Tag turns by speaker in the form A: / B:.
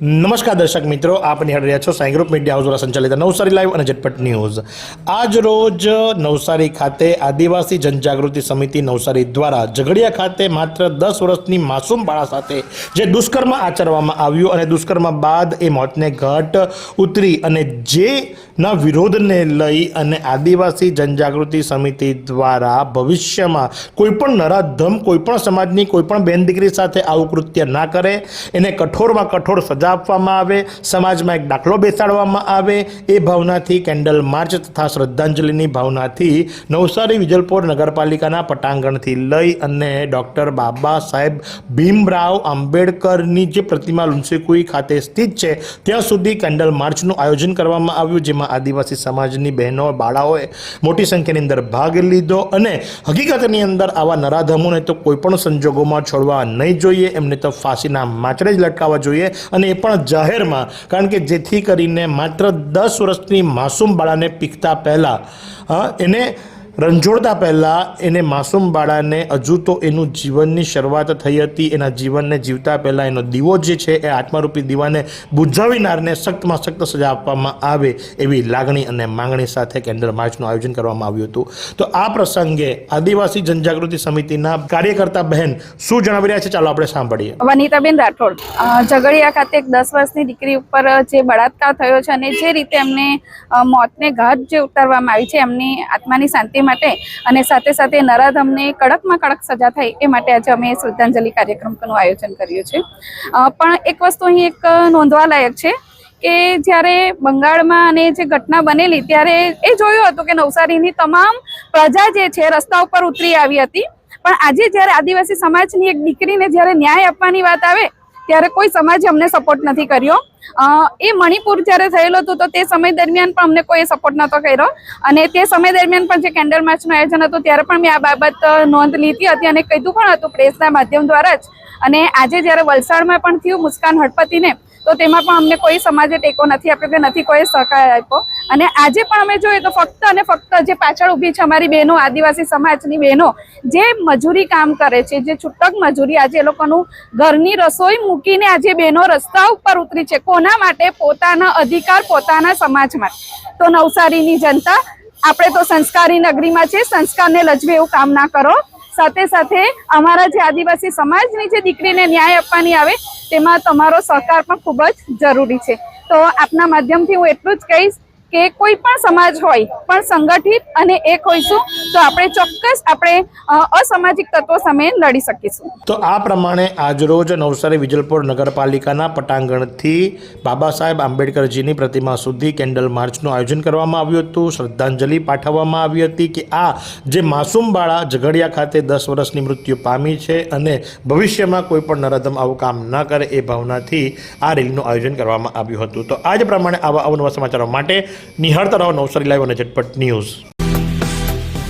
A: નમસ્કાર દર્શક મિત્રો, આપ નિહાળી રહ્યા છો સાઈ ગ્રુપ મીડિયા હાઉસ દ્વારા સંચાલિત નવસારી લાઈવ અને ઝટપટ ન્યૂઝ. આજ રોજ નવસારી ખાતે આદિવાસી જનજાગૃતિ સમિતિ નવસારી દ્વારા ઝઘડિયા ખાતે માત્ર દસ વર્ષની માસૂમ બાળા સાથે જે દુષ્કર્મ આચરવામાં આવ્યું અને દુષ્કર્મ બાદ એ મોતને ઘટ ઉતરી અને જેના વિરોધને લઈ અને આદિવાસી જનજાગૃતિ સમિતિ દ્વારા ભવિષ્યમાં કોઈપણ નરાધમ, કોઈપણ સમાજની, કોઈપણ બેન દીકરી સાથે આવું કૃત્ય ના કરે, એને કઠોરમાં કઠોર સજા આપવામાં આવે, સમાજમાં એક દાખલો બેસાડવામાં આવે, એ ભાવનાથી કેન્ડલ માર્ચ તથા શ્રદ્ધાંજલિની ભાવનાથી નવસારી વિજલપોર નગરપાલિકાના પટાંગણથી લઈ અને ડૉક્ટર બાબા સાહેબ ભીમરાવ આંબેડકરની જે પ્રતિમા લુન્સીકુઈ ખાતે સ્થિત છે, ત્યાં સુધી કેન્ડલ માર્ચનું આયોજન કરવામાં આવ્યું, જેમાં આદિવાસી સમાજની બહેનો, બાળાઓએ મોટી સંખ્યાની અંદર ભાગ લીધો અને હકીકતની અંદર આવા નરાધમોને તો કોઈપણ સંજોગોમાં છોડવા નહીં જોઈએ, એમને તો ફાંસીના માચરે જ લટકાવવા જોઈએ અને એ પણ જાહેરમાં કારણ કે જેથી કરીને માત્ર દસ વર્ષની માસૂમ બાળાને પીકતા પહેલાં એને રંજોડતા પહેલાં એને માસૂમ બાળાને હજુ તો એનું જીવનની શરૂઆત થઈ હતી. એના જીવનને જીવતા પહેલાં એનો દીવો જે છે એ આત્મારૂપી દીવાને બુઝાવીનારને સખ્તમાં સખ્ત સજા આપવામાં આવે એવી લાગણી અને માંગણી સાથે કેન્ડલ માર્ચનું આયોજન કરવામાં આવ્યું હતું. તો આ પ્રસંગે આદિવાસી જનજાગૃતિ સમિતિના કાર્યકર્તા બહેન શું જણાવી રહ્યા છે? ચાલો આપણે સાંભળીએ.
B: વનિતાબેન રાઠોડ ઝઘડિયા ખાતે એક દસ વર્ષની દીકરી ઉપર જે બળાત્કાર થયો છે અને જે રીતે એમને મોતને ઘાટ જે ઉતારવામાં આવી છે, એમની આત્માની શાંતિ માટે અને સાથે સાથે નરાધમને કડકમાં કડક સજા થાય એ માટે આજે અમે શ્રદ્ધાંજલિ કાર્યક્રમનું આયોજન કર્યું છે. પણ એક વસ્તુ અહીં એક નોંધવાલાયક છે કે જ્યારે બંગાળમાં અને જે ઘટના બનેલી ત્યારે એ જોયું હતું કે નવસારીની તમામ પ્રજા જે છે રસ્તા ઉપર ઉતરી આવી હતી. પણ આજે જ્યારે આદિવાસી સમાજની એક દીકરીને જ્યારે ન્યાય આપવાની વાત આવે, ત્યારે કોઈ સમાજે અમને સપોર્ટ નથી કર્યો. એ મણિપુર જ્યારે થયેલો હતો તો તે સમય દરમિયાન પણ અમને કોઈ સપોર્ટ નહોતો કર્યો. અને તે સમય દરમિયાન પણ જે કેન્ડલ માર્ચનું આયોજન હતું, ત્યારે પણ મેં આ બાબત નોંધ લીધી હતી અને કીધું પણ હતું પ્રેસના માધ્યમ દ્વારા જ. અને આજે જ્યારે વલસાડમાં પણ થયું મુસ્કાન હડપતિને તો તેમાં પણ અમને કોઈ સમાજે ટેકો નથી આપ્યો કે નથી કોઈ સહકાર આપ્યો. અને આજે પણ અમે જોઈએ તો ફક્ત અને ફક્ત જે પાછળ ઊભી છે અમારી બહેનો, આદિવાસી સમાજની બહેનો, જે મજૂરી કામ કરે છે, જે છૂટક મજૂરી આજે એ લોકોનું ઘરની રસોઈ મૂકીને આજે બહેનો રસ્તા ઉપર ઉતરી છે. કોના માટે પોતાના અધિકાર પોતાના સમાજ માટે તો નવસારીની જનતા, આપણે તો સંસ્કારી નગરીમાં છે સંસ્કારને લજવે એવું કામ ના કરો. સાથે સાથે અમારા જે આદિવાસી સમાજની જે દીકરીને ન્યાય આપવાની આવે, તેમાં તમારો સહકાર પણ ખૂબ જ જરૂરી છે. તો આપના માધ્યમથી હું એટલું જ કહીશ કે કોઈ પણ સમાજ હોય, પણ સંગઠિત અને એક હોઈશું તો આપણે ચોક્કસ આપણે અસામાજિક તત્વો સામે લડી શકીશું.
A: તો આ પ્રમાણે આજરોજ નવસારી વિજલપોર નગરપાલિકાના પટાંગણથી બાબા સાહેબ આંબેડકરજીની પ્રતિમા સુધી કેન્ડલ માર્ચનું આયોજન કરવામાં આવ્યું હતું. શ્રદ્ધાંજલિ પાઠવવામાં આવી હતી કે આ જે માસૂમ બાળા ઝઘડિયા ખાતે દસ વર્ષની મૃત્યુ પામી છે અને ભવિષ્યમાં કોઈ પણ નરાધમ આવું કામ ન કરે એ ભાવનાથી આ રેલીનું આયોજન કરવામાં આવ્યું હતું. તો આ જ પ્રમાણે આવા અવનવા સમાચારો માટે નિહાળતા રહો નવસારી લાઈવ અને ઝટપટ ન્યૂઝ.